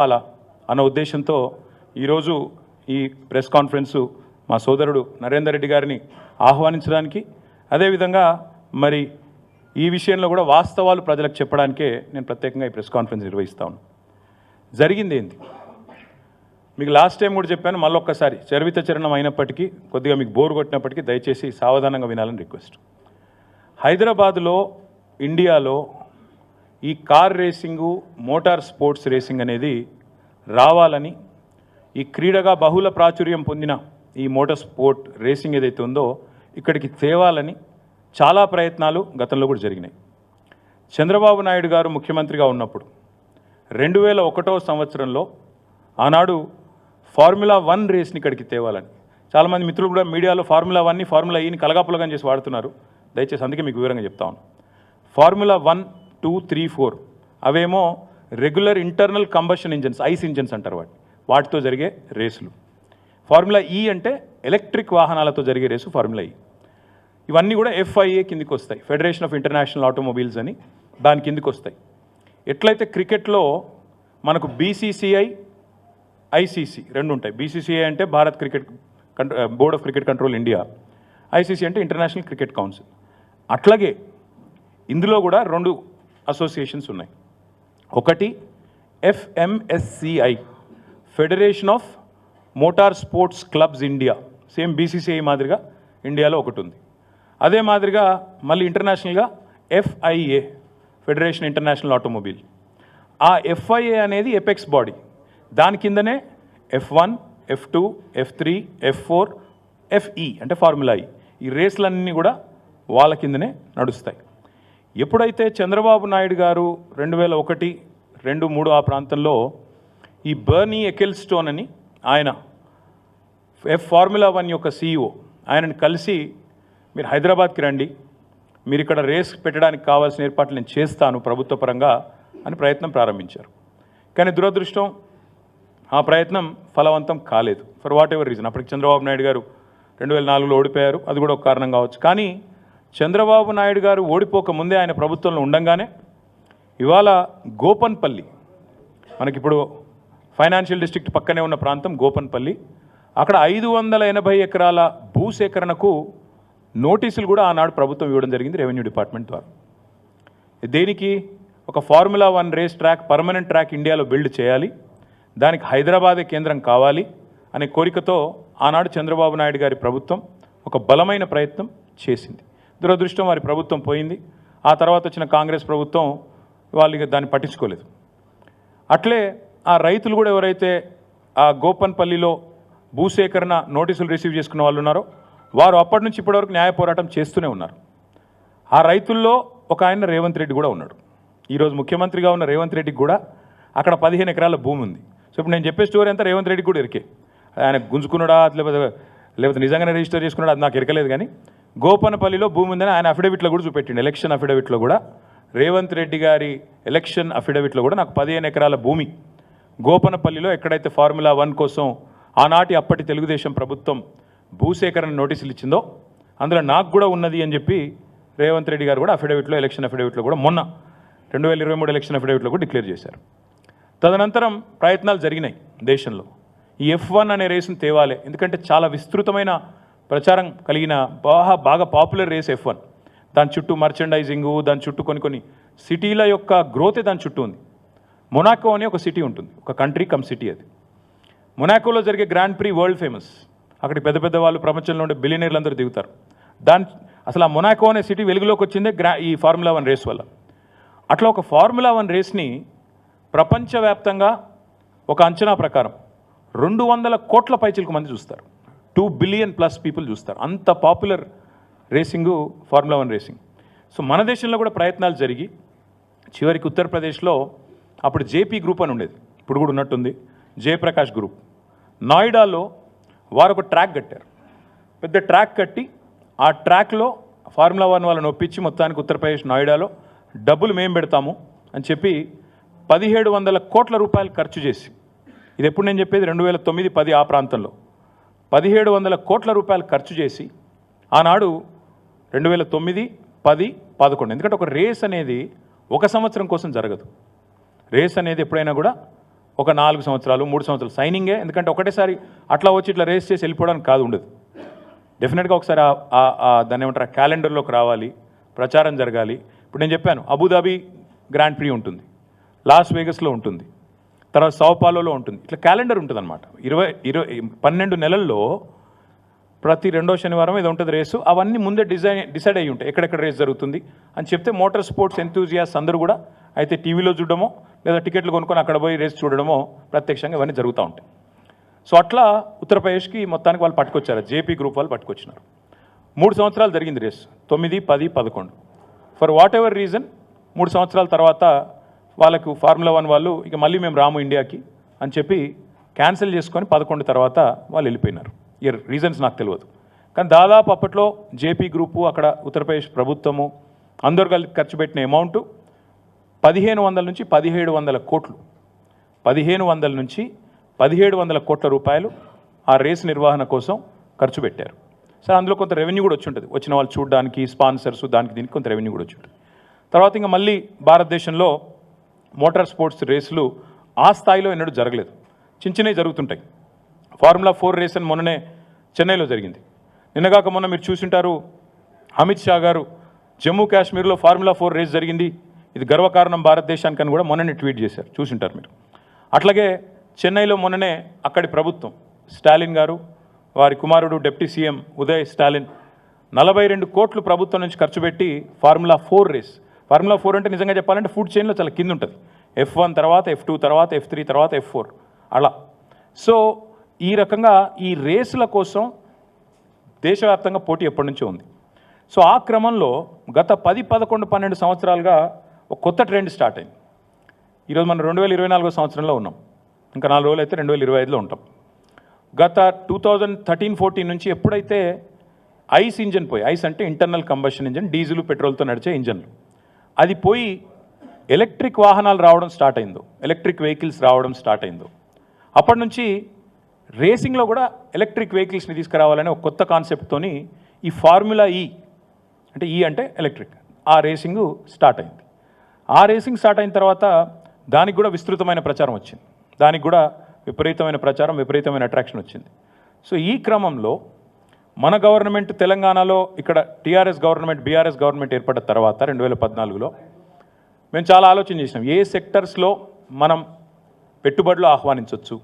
అలా అన్న ఉద్దేశంతో ఈరోజు ఈ ప్రెస్ కాన్ఫరెన్సు మా సోదరుడు నరేందర్ రెడ్డి గారిని ఆహ్వానించడానికి అదేవిధంగా మరి ఈ విషయంలో కూడా వాస్తవాలు ప్రజలకు చెప్పడానికే నేను ప్రత్యేకంగా ఈ ప్రెస్ కాన్ఫరెన్స్ నిర్వహిస్తాను జరిగింది ఏంటి మీకు లాస్ట్ టైం కూడా చెప్పాను మళ్ళొక్కసారి చరిత చరణం అయినప్పటికీ కొద్దిగా మీకు బోర్ కొట్టినప్పటికీ దయచేసి సావధానంగా వినాలని రిక్వెస్ట్ హైదరాబాద్లో ఇండియాలో ఈ car racing motor sports racing అనేది రావాలని ఈ క్రీడగా బహుళ ప్రాచుర్యం పొందిన ఈ మోటార్ స్పోర్ట్ రేసింగ్ ఏదైతే ఉందో ఇక్కడికి తేవాలని చాలా ప్రయత్నాలు గతంలో కూడా జరిగినాయి. చంద్రబాబు నాయుడు గారు ముఖ్యమంత్రిగా ఉన్నప్పుడు రెండు వేల ఒకటో సంవత్సరంలో ఆనాడు ఫార్ములా వన్ రేస్ని ఇక్కడికి తేవాలని. చాలామంది మిత్రులు కూడా మీడియాలో ఫార్ములా వన్ని ఫార్ములా ఈని కలగాపులగం చేసి వాడుతున్నారు. దయచేసి అందుకే మీకు వివరంగా చెప్తా ఉన్నాను formula one two three four. అవేమో regular internal combustion engines ICE engines అంటారు వాటి వాటితో జరిగే రేసులు. ఫార్ములా ఈ అంటే ఎలక్ట్రిక్ వాహనాలతో జరిగే రేసు ఫార్ములా ఈ ఇవన్నీ కూడా ఎఫ్ఐఏ కిందికి వస్తాయి. ఫెడరేషన్ ఆఫ్ ఇంటర్నేషనల్ ఆటోమొబైల్స్ అని దాని కిందికి వస్తాయి. ఎట్లయితే క్రికెట్లో మనకు బీసీసీఐ ఐసీసీ రెండు ఉంటాయి. బీసీసీఐ అంటే Bharat cricket board of cricket control India. ICC అంటే ఇంటర్నేషనల్ క్రికెట్ కౌన్సిల్. అట్లాగే ఇందులో కూడా రెండు అసోసియేషన్స్ ఉన్నాయి. ఒకటి FMSCI federation of motor sports clubs India same BCCI మాదిరిగా ఇండియాలో ఒకటి ఉంది అదే మాదిరిగా మళ్ళీ ఇంటర్నేషనల్గా ఎఫ్ఐఏ ఫెడరేషన్ ఇంటర్నేషనల్ ఆటోమొబైల్ ఆ ఎఫ్ఐఏ అనేది ఎపెక్స్ బాడీ. దాని కిందనే F one F two F three F four FE అంటే ఫార్ములా ఈ. ఈ రేసులన్నీ కూడా వాళ్ళ కిందనే నడుస్తాయి. ఎప్పుడైతే చంద్రబాబు నాయుడు గారు రెండు వేల ఒకటి రెండు మూడు ఆ ప్రాంతంలో ఈ బర్నీ ఎకెల్స్టోన్ అని ఆయన ఎఫ్ ఫార్ములా వన్ యొక్క సీఈఓ ఆయనని కలిసి మీరు హైదరాబాద్కి రండి మీరు ఇక్కడ రేస్ పెట్టడానికి కావాల్సిన ఏర్పాట్లు నేను చేస్తాను ప్రభుత్వ పరంగా అని ప్రయత్నం ప్రారంభించారు. కానీ దురదృష్టం ఆ ప్రయత్నం ఫలవంతం కాలేదు. ఫర్ వాట్ ఎవర్ రీజన్ అప్పటికి చంద్రబాబు నాయుడు గారు రెండు వేల నాలుగులో ఓడిపోయారు. అది కూడా ఒక కారణం కావచ్చు. కానీ చంద్రబాబు నాయుడు గారు ఓడిపోక ముందే ఆయన ప్రభుత్వంలో ఉండంగానే ఇవాళ గోపన్పల్లి మనకిప్పుడు ఫైనాన్షియల్ డిస్ట్రిక్ట్ పక్కనే ఉన్న ప్రాంతం గోపన్పల్లి అక్కడ ఐదు వందల ఎనభై ఎకరాల భూసేకరణకు నోటీసులు కూడా ఆనాడు ప్రభుత్వం ఇవ్వడం జరిగింది రెవెన్యూ డిపార్ట్మెంట్ ద్వారా. దేనికి? ఒక formula one race track permanent track ఇండియాలో బిల్డ్ చేయాలి దానికి హైదరాబాదే కేంద్రం కావాలి అనే కోరికతో ఆనాడు చంద్రబాబు నాయుడు గారి ప్రభుత్వం ఒక బలమైన ప్రయత్నం చేసింది. దురదృష్టం వారి ప్రభుత్వం పోయింది. ఆ తర్వాత వచ్చిన కాంగ్రెస్ ప్రభుత్వం వాళ్ళు ఇక దాన్ని పట్టించుకోలేదు. అట్లే ఆ రైతులు కూడా ఎవరైతే ఆ గోపన్పల్లిలో భూసేకరణ నోటీసులు రిసీవ్ చేసుకున్న వాళ్ళు ఉన్నారో వారు అప్పటి నుంచి ఇప్పటివరకు న్యాయ పోరాటం చేస్తూనే ఉన్నారు. ఆ రైతుల్లో ఒక ఆయన రేవంత్ రెడ్డి కూడా ఉన్నాడు. ఈరోజు ముఖ్యమంత్రిగా ఉన్న రేవంత్ రెడ్డికి కూడా అక్కడ పదిహేను ఎకరాల భూమి ఉంది. సో ఇప్పుడు నేను చెప్పే స్టోరీ అంతా రేవంత్ రెడ్డికి కూడా ఇరికే. ఆయన గుంజుకున్నాడా లేకపోతే లేకపోతే నిజంగానే రిజిస్టర్ చేసుకున్నాడా అది నాకు ఇరకలేదు కానీ గోపనపల్లిలో భూమి ఉందని ఆయన అఫిడవిట్లో కూడా చూపెట్టిండు. ఎలక్షన్ అఫిడవిట్లో కూడా. రేవంత్ రెడ్డి గారి ఎలక్షన్ అఫిడవిట్లో కూడా నాకు పదిహేను ఎకరాల భూమి. గోపనపల్లిలో ఎక్కడైతే ఫార్ములా వన్ కోసం ఆనాటి అప్పటి తెలుగుదేశం ప్రభుత్వం భూసేకరణ నోటీసులు ఇచ్చిందో అందులో నాకు కూడా ఉన్నది అని చెప్పి రేవంత్ రెడ్డి గారు కూడా అఫిడవిట్లో ఎలక్షన్ అఫిడవిట్లో కూడా మొన్న రెండు వేల ఇరవై మూడు ఎలక్షన్ అఫిడవిట్లో కూడా డిక్లేర్ చేశారు. తదనంతరం ప్రయత్నాలు జరిగినాయి దేశంలో. ఈ ఎఫ్ వన్ అనే రేసును తేవాలి. ఎందుకంటే చాలా విస్తృతమైన ప్రచారం కలిగిన బాగా బాగా పాపులర్ రేస్ ఎఫ్ వన్ దాని చుట్టూ మర్చెండైజింగు దాని చుట్టూ కొన్ని కొన్ని సిటీల యొక్క గ్రోతే దాని చుట్టూ ఉంది. మొనాకో అనే ఒక సిటీ ఉంటుంది. ఒక కంట్రీ కమ్ సిటీ అది. మొనాకోలో జరిగే గ్రాండ్ ప్రీ వరల్డ్ ఫేమస్ అక్కడ పెద్ద పెద్ద వాళ్ళు ప్రపంచంలో ఉండే బిలియనీర్లు అందరూ దిగుతారు. దాని అసలు ఆ మొనాకో అనే సిటీ వెలుగులోకి వచ్చిందే గ్రా ఈ ఫార్ములా వన్ రేస్ వల్ల. అట్లా ఒక ఫార్ములా వన్ రేస్ని ప్రపంచవ్యాప్తంగా ఒక అంచనా ప్రకారం రెండు వందల కోట్ల పైచిలకు మంది చూస్తారు. టూ బిలియన్ ప్లస్ పీపుల్ చూస్తారు. అంత popular racing formula one racing. So మన దేశంలో కూడా ప్రయత్నాలు జరిగి చివరికి ఉత్తరప్రదేశ్లో అప్పుడు జేపీ గ్రూప్ అని ఉండేది. ఇప్పుడు కూడా ఉన్నట్టుంది. జయప్రకాష్ గ్రూప్. నాయిడాలో వారు ఒక ట్రాక్ కట్టారు. పెద్ద ట్రాక్ కట్టి ఆ ట్రాక్లో ఫార్ములా వన్ వాళ్ళని ఒప్పించి మొత్తానికి ఉత్తరప్రదేశ్ నాయిడాలో డబ్బులు మేము పెడతాము అని చెప్పి పదిహేడు వందల కోట్ల రూపాయలు ఖర్చు చేసి ఇది ఎప్పుడు నేను చెప్పేది? రెండు వేల తొమ్మిది పది ఆ ప్రాంతంలో. పదిహేడు వందల కోట్ల రూపాయలు ఖర్చు చేసి ఆనాడు రెండు వేల తొమ్మిది పది పదకొండు. ఎందుకంటే ఒక రేస్ అనేది ఒక సంవత్సరం కోసం జరగదు. రేస్ అనేది ఎప్పుడైనా కూడా ఒక నాలుగు సంవత్సరాలు మూడు సంవత్సరాలు సైనింగే. ఎందుకంటే ఒకటేసారి అట్లా వచ్చి ఇట్లా రేస్ చేసి వెళ్ళిపోవడానికి కాదు ఉండదు. డెఫినెట్గా ఒకసారి దాన్ని ఏమంటారు ఆ క్యాలెండర్లోకి రావాలి ప్రచారం జరగాలి. ఇప్పుడు నేను చెప్పాను అబుదాబి గ్రాండ్ ప్రీ ఉంటుంది లాస్ వేగస్లో ఉంటుంది. తర్వాత సౌపాలోలో ఉంటుంది. ఇట్లా క్యాలెండర్ ఉంటుంది అనమాట ఇరవై ఇరవై పన్నెండు నెలల్లో ప్రతి రెండో శనివారం ఇది ఉంటుంది రేసు. అవన్నీ ముందే డిజైన్ డిసైడ్ అయ్యి ఉంటాయి. ఎక్కడెక్కడ రేస్ జరుగుతుంది అని చెప్తే మోటార్ స్పోర్ట్స్ ఎంతూజియాస్ అందరూ కూడా అయితే టీవీలో చూడడమో లేదా టికెట్లు కొనుక్కొని అక్కడ పోయి రేస్ చూడడమో ప్రత్యక్షంగా ఇవన్నీ జరుగుతూ ఉంటాయి. సో అట్లా ఉత్తరప్రదేశ్కి మొత్తానికి వాళ్ళు పట్టుకొచ్చారు. జేపీ గ్రూప్ వాళ్ళు పట్టుకొచ్చినారు. మూడు సంవత్సరాలు జరిగింది రేస్. తొమ్మిది పది పదకొండు. ఫర్ వాట్ ఎవర్ రీజన్ మూడు సంవత్సరాల తర్వాత వాళ్ళకు ఫార్ములా వన్ వాళ్ళు ఇక మళ్ళీ మేము రాము ఇండియాకి అని చెప్పి క్యాన్సిల్ చేసుకొని పదకొండు తర్వాత వాళ్ళు వెళ్ళిపోయినారు. ఇయర్ రీజన్స్ నాకు తెలియదు. కానీ దాదాపు అప్పట్లో జేపీ గ్రూపు అక్కడ ఉత్తరప్రదేశ్ ప్రభుత్వము అందరు కలిసి ఖర్చు పెట్టిన అమౌంట్ పదిహేను వందల నుంచి పదిహేడు వందల కోట్లు. పదిహేను వందల నుంచి పదిహేడు వందల కోట్ల రూపాయలు ఆ రేస్ నిర్వహణ కోసం ఖర్చు పెట్టారు. సరే అందులో కొంత రెవెన్యూ కూడా వచ్చి ఉంటుంది. వచ్చిన వాళ్ళు చూడడానికి స్పాన్సర్స్ దానికి దీనికి కొంత రెవెన్యూ కూడా వచ్చి ఉంటుంది. తర్వాత ఇంకా మళ్ళీ భారతదేశంలో మోటార్ స్పోర్ట్స్ రేసులు ఆ స్థాయిలో ఎన్నడూ జరగలేదు. చిన్న చిన్నవి జరుగుతుంటాయి. ఫార్ములా ఫోర్ రేస్ అని మొన్ననే చెన్నైలో జరిగింది. నిన్నగాక మొన్న మీరు చూసింటారు అమిత్ షా గారు జమ్మూ కాశ్మీర్లో ఫార్ములా ఫోర్ రేస్ జరిగింది. ఇది గర్వకారణం భారతదేశానికి అని కూడా మొన్ననే ట్వీట్ చేశారు. చూసింటారు మీరు. అట్లాగే చెన్నైలో మొన్ననే అక్కడి ప్రభుత్వం స్టాలిన్ గారు వారి కుమారుడు డిప్యూటీ సీఎం ఉదయ్ స్టాలిన్ నలభై రెండు కోట్లు ప్రభుత్వం నుంచి ఖర్చు పెట్టి formula four race formula four అంటే నిజంగా చెప్పాలంటే ఫుడ్ చైన్లో చాలా కింద ఉంటుంది. ఎఫ్ వన్ తర్వాత ఎఫ్ టూ తర్వాత ఎఫ్ త్రీ తర్వాత ఎఫ్ ఫోర్ అలా. సో ఈ రకంగా ఈ రేసుల కోసం దేశవ్యాప్తంగా పోటీ ఎప్పటి నుంచో ఉంది. సో ఆ క్రమంలో గత పది పదకొండు పన్నెండు సంవత్సరాలుగా ఒక కొత్త ట్రెండ్ స్టార్ట్ అయింది. ఈరోజు మనం రెండు వేల ఇరవై నాలుగో సంవత్సరంలో ఉన్నాం. ఇంకా నాలుగు రోజులు అయితే రెండు వేల ఇరవై ఐదులో ఉంటాం. గత టూ థౌజండ్ థర్టీన్ ఫోర్టీన్ నుంచి ఎప్పుడైతే ఐస్ ఇంజన్ పోయి ఐస్ అంటే ఇంటర్నల్ కంబషన్ ఇంజన్ డీజిల్ పెట్రోల్తో నడిచే ఇంజన్లు. అది పోయి ఎలక్ట్రిక్ వాహనాలు రావడం స్టార్ట్ అయిందో ఎలక్ట్రిక్ వెహికల్స్ రావడం స్టార్ట్ అయిందో. అప్పటి నుంచి రేసింగ్లో కూడా ఎలక్ట్రిక్ వెహికల్స్ని తీసుకురావాలనే ఒక కొత్త కాన్సెప్ట్తోని ఈ ఫార్ములా ఈ అంటే ఈ అంటే ఎలక్ట్రిక్ ఆ రేసింగ్ స్టార్ట్ అయింది. ఆ రేసింగ్ స్టార్ట్ అయిన తర్వాత దానికి కూడా విస్తృతమైన ప్రచారం వచ్చింది. దానికి కూడా విపరీతమైన ప్రచారం విపరీతమైన అట్రాక్షన్ వచ్చింది. సో ఈ క్రమంలో మన గవర్నమెంట్ తెలంగాణలో ఇక్కడ టీఆర్ఎస్ గవర్నమెంట్ బీఆర్ఎస్ గవర్నమెంట్ ఏర్పడిన తర్వాత రెండు వేల పద్నాలుగులో మేము చాలా ఆలోచన చేసినాం. ఏ సెక్టర్స్లో మనం పెట్టుబడులు ఆహ్వానించవచ్చు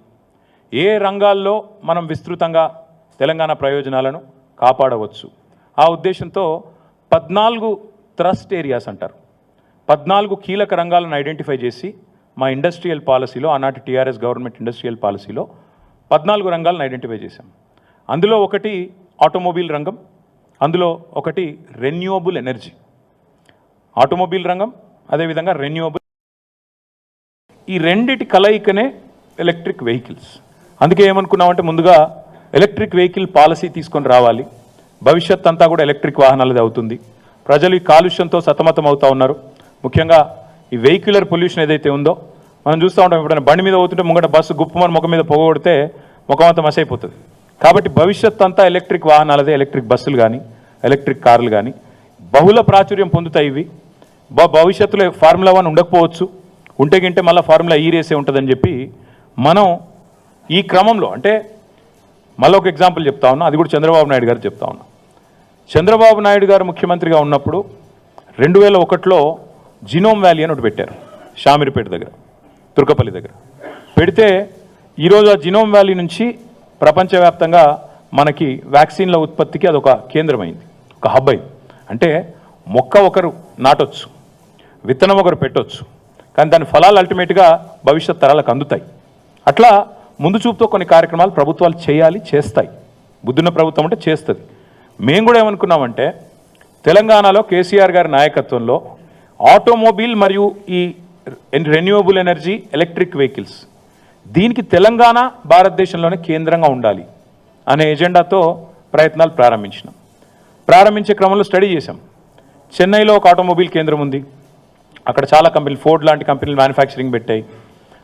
ఏ రంగాల్లో మనం విస్తృతంగా తెలంగాణ ప్రయోజనాలను కాపాడవచ్చు? ఆ ఉద్దేశంతో పద్నాలుగు థ్రస్ట్ ఏరియాస్ అంటారు. పద్నాలుగు కీలక రంగాలను ఐడెంటిఫై చేసి మా ఇండస్ట్రియల్ పాలసీలో ఆనాటి టీఆర్ఎస్ గవర్నమెంట్ ఇండస్ట్రియల్ పాలసీలో పద్నాలుగు రంగాలను ఐడెంటిఫై చేశాం. అందులో ఒకటి ఆటోమొబైల్ రంగం అందులో ఒకటి రెన్యూవబుల్ ఎనర్జీ. ఆటోమొబైల్ రంగం అదేవిధంగా రెన్యూవబుల్. ఈ రెండిటి కలయికనే ఎలక్ట్రిక్ వెహికల్స్. అందుకే ఏమనుకున్నామంటే ముందుగా ఎలక్ట్రిక్ వెహికల్ పాలసీ తీసుకొని రావాలి. భవిష్యత్ అంతా కూడా ఎలక్ట్రిక్ వాహనాలది అవుతుంది. ప్రజలు ఈ కాలుష్యంతో సతమతం అవుతూ ఉన్నారు. ముఖ్యంగా ఈ వెహిక్యులర్ పొల్యూషన్ ఏదైతే ఉందో మనం చూస్తూ ఉంటాం ఎప్పుడైనా బండి మీద పోతుంటే ముంగట బస్సు గుప్పమని ముఖం మీద పొగొడితే ముఖం అంతా మసైపోతుంది. కాబట్టి భవిష్యత్ అంతా ఎలక్ట్రిక్ వాహనాలదే ఎలక్ట్రిక్ బస్సులు కానీ ఎలక్ట్రిక్ కార్లు కానీ బహుళ ప్రాచుర్యం పొందుతాయి ఇవి. భవిష్యత్తులో ఫార్ములా వన్ ఉండకపోవచ్చు. ఉంటే గింటే మళ్ళీ ఫార్ములా ఈ రేసే ఉంటుందని చెప్పి మనం ఈ క్రమంలో అంటే మళ్ళీ ఒక ఎగ్జాంపుల్ చెప్తా ఉన్నా అది కూడా చంద్రబాబు నాయుడు గారు చెప్తా ఉన్నా. చంద్రబాబు నాయుడు గారు ముఖ్యమంత్రిగా ఉన్నప్పుడు రెండు వేల ఒకటిలో జినోమ్ వ్యాలీ అని ఒకటి పెట్టారు షామిరిపేట దగ్గర తుర్కపల్లి దగ్గర. పెడితే ఈరోజు ఆ జినోమ్ వ్యాలీ నుంచి ప్రపంచవ్యాప్తంగా మనకి వ్యాక్సిన్ల ఉత్పత్తికి అదొక కేంద్రమైంది ఒక హబ్ అయింది. అంటే మొక్క ఒకరు నాటొచ్చు విత్తనం ఒకరు పెట్టొచ్చు కానీ దాని ఫలాలు అల్టిమేట్గా భవిష్యత్ తరాలకు అందుతాయి. అట్లా ముందు చూపుతో కొన్ని కార్యక్రమాలు ప్రభుత్వాలు చేయాలి చేస్తాయి. బుద్ధున్న ప్రభుత్వం అంటే చేస్తుంది. మేము కూడా ఏమనుకున్నామంటే తెలంగాణలో కేసీఆర్ గారి నాయకత్వంలో ఆటోమొబైల్ మరియు ఈ రెన్యూవబుల్ ఎనర్జీ ఎలక్ట్రిక్ వెహికల్స్ దీనికి తెలంగాణ భారతదేశంలోనే కేంద్రంగా ఉండాలి అనే ఎజెండాతో ప్రయత్నాలు ప్రారంభించినాం. ప్రారంభించే క్రమంలో స్టడీ చేశాం. చెన్నైలో ఒక ఆటోమొబైల్ కేంద్రం ఉంది. అక్కడ చాలా కంపెనీలు ఫోర్డ్ లాంటి కంపెనీలు మ్యానుఫ్యాక్చరింగ్ పెట్టాయి.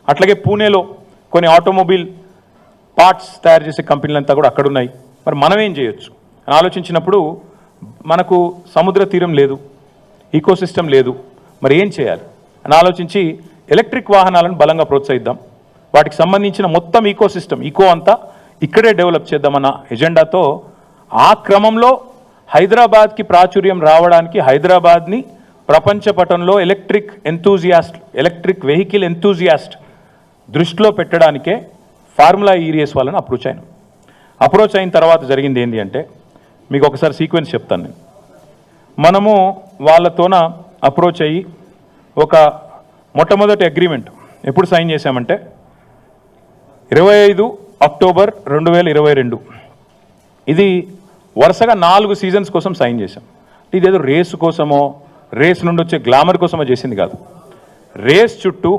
అట్లాగే పూణేలో కొన్ని ఆటోమొబైల్ పార్ట్స్ తయారు చేసే కంపెనీలు అంతా కూడా అక్కడ ఉన్నాయి మరి మనం ఏం చేయొచ్చు? అని ఆలోచించినప్పుడు మనకు సముద్ర తీరం లేదు ఈకోసిస్టమ్ లేదు. మరి ఏం చేయాలి? అని ఆలోచించి ఎలక్ట్రిక్ వాహనాలను బలంగా ప్రోత్సహిద్దాం. వాటికి సంబంధించిన మొత్తం ఈకో సిస్టమ్ ఈకో అంతా ఇక్కడే డెవలప్ చేద్దామన్న ఎజెండాతో ఆ క్రమంలో హైదరాబాద్కి ప్రాచుర్యం రావడానికి హైదరాబాద్ని ప్రపంచ పటంలో electric enthusiast electric vehicle enthusiast దృష్టిలో పెట్టడానికే ఫార్ములా ఈరియస్ వాళ్ళని అప్రోచ్ అయినాం. అప్రోచ్ అయిన తర్వాత జరిగింది ఏంటి అంటే మీకు ఒకసారి సీక్వెన్స్ చెప్తాను నేను. మనము వాళ్ళతోన అప్రోచ్ అయ్యి ఒక మొట్టమొదటి అగ్రిమెంట్ ఎప్పుడు సైన్ చేశామంటే ఇరవై ఐదు అక్టోబర్ రెండు వేల ఇరవై రెండు. ఇది వరుసగా నాలుగు సీజన్స్ కోసం సైన్ చేశాం. ఇదేదో రేసు కోసమో రేస్ నుండి వచ్చే గ్లామర్ కోసమో చేసింది కాదు. రేస్ చుట్టూ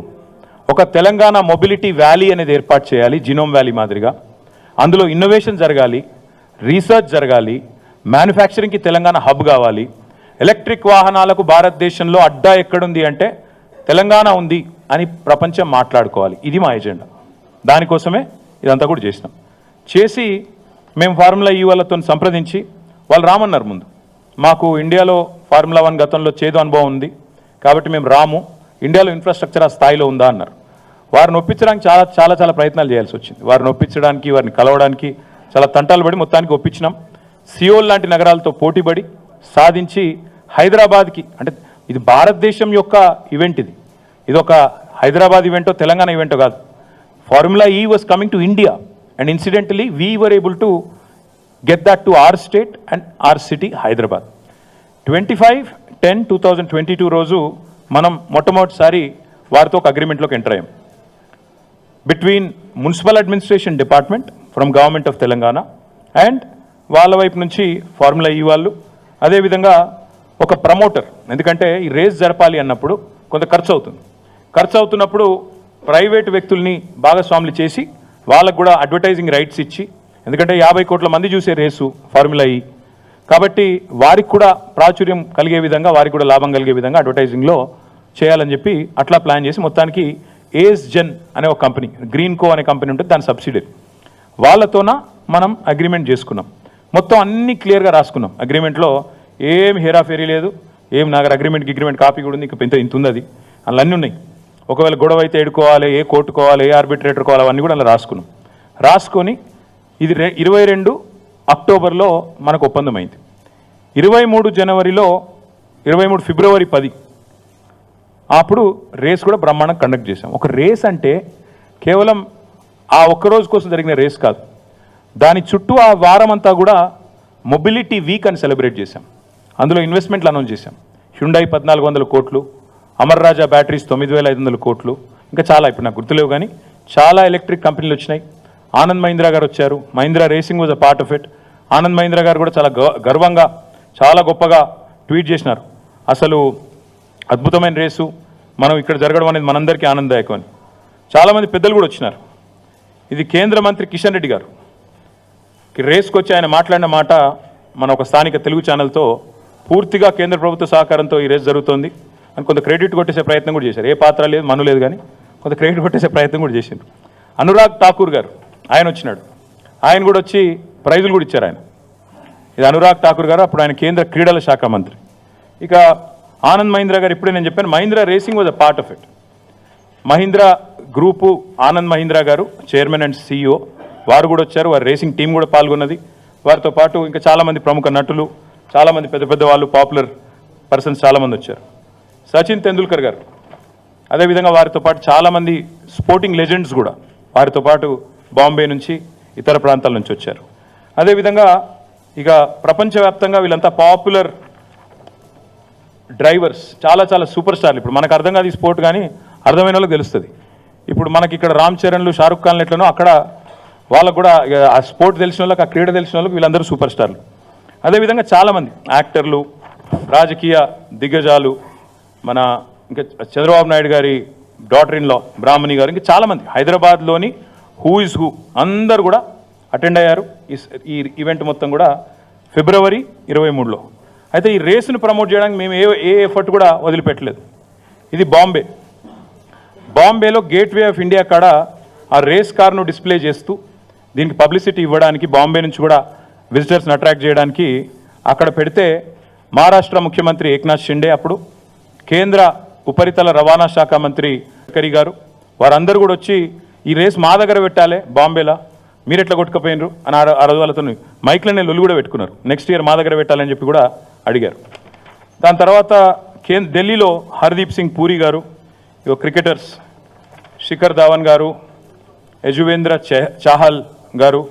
ఒక తెలంగాణ మొబిలిటీ వ్యాలీ అనేది ఏర్పాటు చేయాలి జినోమ్ వ్యాలీ మాదిరిగా. అందులో ఇన్నోవేషన్ జరగాలి రీసెర్చ్ జరగాలి మ్యానుఫ్యాక్చరింగ్కి తెలంగాణ హబ్ కావాలి. ఎలక్ట్రిక్ వాహనాలకు భారతదేశంలో అడ్డా ఎక్కడుంది అంటే తెలంగాణ ఉంది అని ప్రపంచం మాట్లాడుకోవాలి. ఇది మా ఎజెండా. దానికోసమే ఇదంతా కూడా చేసినాం. చేసి మేము ఫార్ములా ఈ వాళ్ళతో సంప్రదించి వాళ్ళు రామన్నారు ముందు. మాకు ఇండియాలో ఫార్ములా వన్ గతంలో చేదు అనుభవం ఉంది. కాబట్టి మేము రాము. ఇండియాలో ఇన్ఫ్రాస్ట్రక్చర్ ఆ స్థాయిలో ఉందా అన్నారు. వారిని ఒప్పించడానికి చాలా చాలా చాలా ప్రయత్నాలు చేయాల్సి వచ్చింది. వారిని ఒప్పించడానికి వారిని కలవడానికి చాలా తంటాలు పడి మొత్తానికి ఒప్పించినాం. సియోల్ లాంటి నగరాలతో పోటీపడి సాధించి హైదరాబాద్కి అంటే ఇది భారతదేశం యొక్క ఈవెంట్ ఇది. ఇది ఒక హైదరాబాద్ ఈవెంటో తెలంగాణ ఈవెంటో కాదు. Formula E was coming to India and incidentally we were able to get that to our state and our city Hyderabad twenty five ten two thousand twenty two రోజు మనం మొట్టమొదటిసారి వారితో ఒక అగ్రిమెంట్లోకి ఎంటర్ అయ్యాం. Between municipal administration department from government of Telangana and వాళ్ళ వైపు నుంచి ఫార్ములా ఈ e వాళ్ళు అదేవిధంగా ఒక ప్రమోటర్ ఎందుకంటే ఈ రేస్ జరపాలి అన్నప్పుడు కొంత ఖర్చు అవుతుంది. ఖర్చు అవుతున్నప్పుడు ప్రైవేట్ వ్యక్తుల్ని భాగస్వాములు చేసి వాళ్ళకు కూడా అడ్వర్టైజింగ్ రైట్స్ ఇచ్చి ఎందుకంటే యాభై కోట్ల మంది చూసే రేసు ఫార్ములా ఈ. కాబట్టి వారికి కూడా ప్రాచుర్యం కలిగే విధంగా వారికి కూడా లాభం కలిగే విధంగా అడ్వర్టైజింగ్లో చేయాలని చెప్పి అట్లా ప్లాన్ చేసి మొత్తానికి ఏస్ జెన్ అనే ఒక కంపెనీ గ్రీన్ కో అనే కంపెనీ ఉంటుంది దాని సబ్సిడరీ. వాళ్ళతోన మనం అగ్రిమెంట్ చేసుకున్నాం. మొత్తం అన్ని క్లియర్గా రాసుకున్నాం. అగ్రిమెంట్లో ఏం హేరాఫేరీ లేదు ఏం నాకు అగ్రిమెంట్కి అగ్రిమెంట్ కాపీ కూడా ఉంది ఇంకా ఇంత ఇంత ఉంది అది. అందులో అన్నీ ఉన్నాయి. ఒకవేళ గొడవ అయితే ఎడుకోవాలి ఏ కోర్టుకోవాలి ఏ ఆర్బిట్రేటర్ కోవాలి అవన్నీ కూడా అలా రాసుకున్నాం. రాసుకొని ఇది రె ఇరవై రెండు అక్టోబర్లో మనకు ఒప్పందం అయింది ఇరవై మూడు జనవరిలో ఇరవై మూడు ఫిబ్రవరి పది అప్పుడు రేస్ కూడా బ్రహ్మాండం కండక్ట్ చేశాం. ఒక రేస్ అంటే కేవలం ఆ ఒక్క రోజు కోసం జరిగిన రేస్ కాదు. దాని చుట్టూ ఆ వారం అంతా కూడా మొబిలిటీ వీక్ అని సెలబ్రేట్ చేశాం. అందులో ఇన్వెస్ట్మెంట్లు అనౌన్స్ చేశాం. హ్యుండై పద్నాలుగు వందల కోట్లు అమర్ రాజా బ్యాటరీస్ తొమ్మిది వేల ఐదు వందల కోట్లు. ఇంకా చాలా ఇప్పుడు నాకు గుర్తులేవు కానీ చాలా ఎలక్ట్రిక్ కంపెనీలు వచ్చినాయి. ఆనంద్ మహీంద్రా గారు వచ్చారు. Mahindra racing was a part of it. Anand Mahindra garu కూడా చాలా గ- గర్వంగా చాలా గొప్పగా ట్వీట్ చేసినారు. అసలు అద్భుతమైన రేసు. మనం ఇక్కడ జరగడం అనేది మనందరికీ ఆనందదాయకం అని. చాలామంది పెద్దలు కూడా వచ్చినారు. ఇది కేంద్ర మంత్రి కిషన్ రెడ్డి గారు. రేస్కి వచ్చి ఆయన మాట్లాడిన మాట మన ఒక స్థానిక తెలుగు ఛానల్తో పూర్తిగా కేంద్ర ప్రభుత్వ సహకారంతో ఈ రేస్ జరుగుతోంది. అని కొంత క్రెడిట్ కొట్టేసే ప్రయత్నం కూడా చేశారు. ఏ పాత్ర లేదు మను లేదు కానీ కొంత క్రెడిట్ కొట్టేసే ప్రయత్నం కూడా చేసిండు అనురాగ్ ఠాకూర్ గారు ఆయన వచ్చినాడు. ఆయన కూడా వచ్చి ప్రైజులు కూడా ఇచ్చారు ఆయన. ఇది అనురాగ్ ఠాకూర్ గారు అప్పుడు ఆయన కేంద్ర క్రీడల శాఖ మంత్రి. ఇక ఆనంద్ మహీంద్రా గారు ఇప్పుడే నేను చెప్పాను Mahindra racing was a part of it Mahindra group Anand Mahindra garu chairman and CEO వారు కూడా వచ్చారు వారి రేసింగ్ టీం కూడా పాల్గొన్నది. వారితో పాటు ఇంకా చాలామంది ప్రముఖ నటులు చాలామంది పెద్ద పెద్ద వాళ్ళు పాపులర్ పర్సన్స్ చాలామంది వచ్చారు. సచిన్ తెండూల్కర్ గారు. అదేవిధంగా వారితో పాటు చాలామంది స్పోర్టింగ్ లెజెండ్స్ కూడా వారితో పాటు బాంబే నుంచి ఇతర ప్రాంతాల నుంచి వచ్చారు. అదేవిధంగా ఇక ప్రపంచవ్యాప్తంగా వీళ్ళంతా పాపులర్ డ్రైవర్స్ చాలా చాలా సూపర్ స్టార్లు. ఇప్పుడు మనకు అర్థం కాదు ఈ స్పోర్ట్ కానీ అర్థమైన వాళ్ళకి తెలుస్తుంది. ఇప్పుడు మనకి ఇక్కడ రామ్ చరణ్లు షారుఖ్ ఖాన్లు ఎట్లనో అక్కడ వాళ్ళకు కూడా ఇక ఆ స్పోర్ట్ తెలిసిన వాళ్ళకి ఆ క్రీడ తెలిసిన వాళ్ళకి వీళ్ళందరూ సూపర్ స్టార్లు. అదేవిధంగా చాలామంది యాక్టర్లు రాజకీయ దిగ్గజాలు మన ఇంకా చంద్రబాబు నాయుడు గారి డాటర్ ఇన్లో బ్రాహ్మణి గారు ఇంకా చాలామంది. హైదరాబాద్లోని హూ ఇస్ హూ అందరు కూడా అటెండ్ అయ్యారు. ఈ ఈ ఈవెంట్ మొత్తం కూడా ఫిబ్రవరి ఇరవై మూడులో. అయితే ఈ రేసును ప్రమోట్ చేయడానికి మేము ఏ ఏ ఎఫర్ట్ కూడా వదిలిపెట్టలేదు. ఇది బాంబే. బాంబేలో గేట్వే ఆఫ్ ఇండియా కాడ ఆ రేస్ కార్ను డిస్ప్లే చేస్తూ దీనికి పబ్లిసిటీ ఇవ్వడానికి బాంబే నుంచి కూడా విజిటర్స్ని అట్రాక్ట్ చేయడానికి అక్కడ పెడితే మహారాష్ట్ర ముఖ్యమంత్రి ఏక్నాథ్ షిండే అప్పుడు కేంద్ర ఉపరితల రవాణా శాఖ మంత్రి గడ్కరీ గారు వారందరూ కూడా వచ్చి ఈ రేస్ మా దగ్గర పెట్టాలి బాంబేలా. మీరు ఎట్లా కొట్టుకపోయినరు? అని ఆ- రోజు వాళ్ళతో మైక్లనే లొల్లు కూడా పెట్టుకున్నారు. నెక్స్ట్ ఇయర్ మా దగ్గర పెట్టాలని చెప్పి కూడా అడిగారు. దాని తర్వాత కేంద్ర ఢిల్లీలో హర్దీప్ సింగ్ పూరి గారు క్రికెటర్స్ శిఖర్ ధావన్ గారు యజువేంద్ర చాహల్ గారు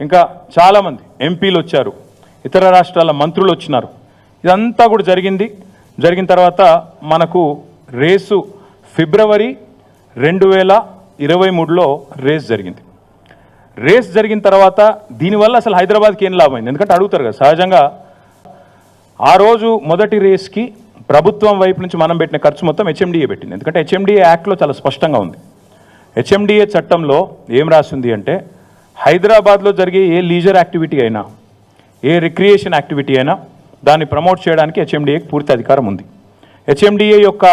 ఇంకా చాలామంది ఎంపీలు వచ్చారు. ఇతర రాష్ట్రాల మంత్రులు వచ్చినారు. ఇదంతా కూడా జరిగింది. జరిగిన తర్వాత మనకు రేసు ఫిబ్రవరి రెండు వేల ఇరవై మూడులో రేస్ జరిగింది. రేస్ జరిగిన తర్వాత దీనివల్ల అసలు హైదరాబాద్కి ఏం లాభమైంది? ఎందుకంటే అడుగుతారు కదా సహజంగా ఆ రోజు మొదటి రేస్కి ప్రభుత్వం వైపు నుంచి మనం పెట్టిన ఖర్చు మొత్తం హెచ్ఎండిఏ పెట్టింది. ఎందుకంటే హెచ్ఎండిఏ యాక్ట్లో చాలా స్పష్టంగా ఉంది. హెచ్ఎండిఏ చట్టంలో ఏం రాసింది అంటే హైదరాబాద్లో జరిగే ఏ లీజర్ యాక్టివిటీ అయినా ఏ రిక్రియేషన్ యాక్టివిటీ అయినా దాన్ని ప్రమోట్ చేయడానికి హెచ్ఎండిఏకి పూర్తి అధికారం ఉంది. హెచ్ఎండిఏ యొక్క